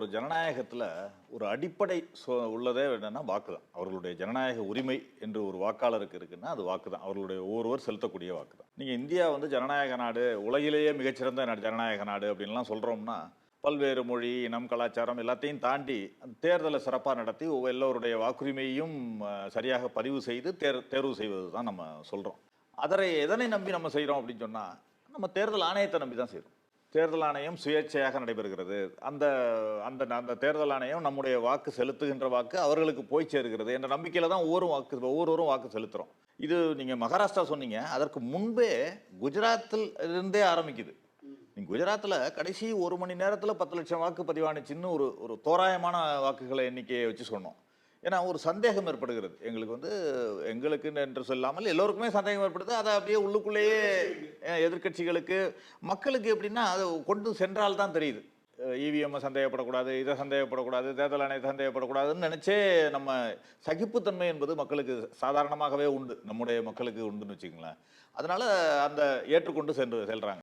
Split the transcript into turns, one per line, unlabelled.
ஒரு ஜனநாயகத்தில் ஒரு அடிப்படை சொ உள்ளதே என்னென்னா வாக்கு தான் அவர்களுடைய ஜனநாயக உரிமை என்று ஒரு வாக்காளருக்கு இருக்குன்னா அது வாக்கு தான் அவர்களுடைய ஒவ்வொருவர் செலுத்தக்கூடிய வாக்கு தான் நீங்கள் இந்தியா வந்து ஜனநாயக நாடு உலகிலேயே மிகச்சிறந்த நாடு ஜனநாயக நாடு அப்படின்லாம் சொல்கிறோம்னா பல்வேறு மொழி இனம் கலாச்சாரம் எல்லாத்தையும் தாண்டி தேர்தலை சிறப்பாக நடத்தி எல்லோருடைய வாக்குரிமையும் சரியாக பதிவு செய்து தேர் தேர்வு செய்வது தான் நம்ம சொல்கிறோம் அதரை எதனை நம்பி நம்ம செய்கிறோம் அப்படின்னு சொன்னால் நம்ம தேர்தல் ஆணையத்தை நம்பி தான் செய்கிறோம் தேர்தல் ஆணையம் சுயேட்சையாக நடைபெறுகிறது. அந்த அந்த அந்த தேர்தல் ஆணையம் நம்முடைய வாக்கு செலுத்துகின்ற வாக்கு அவர்களுக்கு போய் சேர்கிறது என்ற நம்பிக்கையில் தான் ஒவ்வொரு வாக்கு ஒவ்வொருவரும் வாக்கு செலுத்துகிறோம் இது நீங்கள் மகாராஷ்டிரா சொன்னீங்க அதற்கு முன்பே குஜராத்தில் இருந்தே ஆரம்பிக்குது. நீங்கள் குஜராத்தில் கடைசி ஒரு மணி நேரத்தில் பத்து லட்சம் வாக்கு பதிவானுச்சுன்னு ஒரு ஒரு தோராயமான வாக்குகளை எண்ணிக்கையை வச்சு சொன்னோம். ஏன்னா ஒரு சந்தேகம் ஏற்படுகிறது. எங்களுக்கு வந்து எங்களுக்கு என்று சொல்லாமல் எல்லோருக்குமே சந்தேகம் ஏற்படுது. அதை அப்படியே உள்ளுக்குள்ளேயே எதிர்கட்சிகளுக்கு எதிர்க்கட்சிகளுக்கு மக்களுக்கு எப்படின்னா அதை கொண்டு சென்றால் தான் தெரியுது. இவிஎம் சந்தேகப்படக்கூடாது இதை சந்தேகப்படக்கூடாது தேர்தல் ஆணையத்தை சந்தேகப்படக்கூடாதுன்னு நினச்சே நம்ம சகிப்புத்தன்மை என்பது மக்களுக்கு சாதாரணமாகவே உண்டு. நம்முடைய மக்களுக்கு உண்டுன்னு வச்சுக்கோங்களேன். அதனால் அந்த ஏற்றுக்கொண்டு சென்று செல்கிறாங்க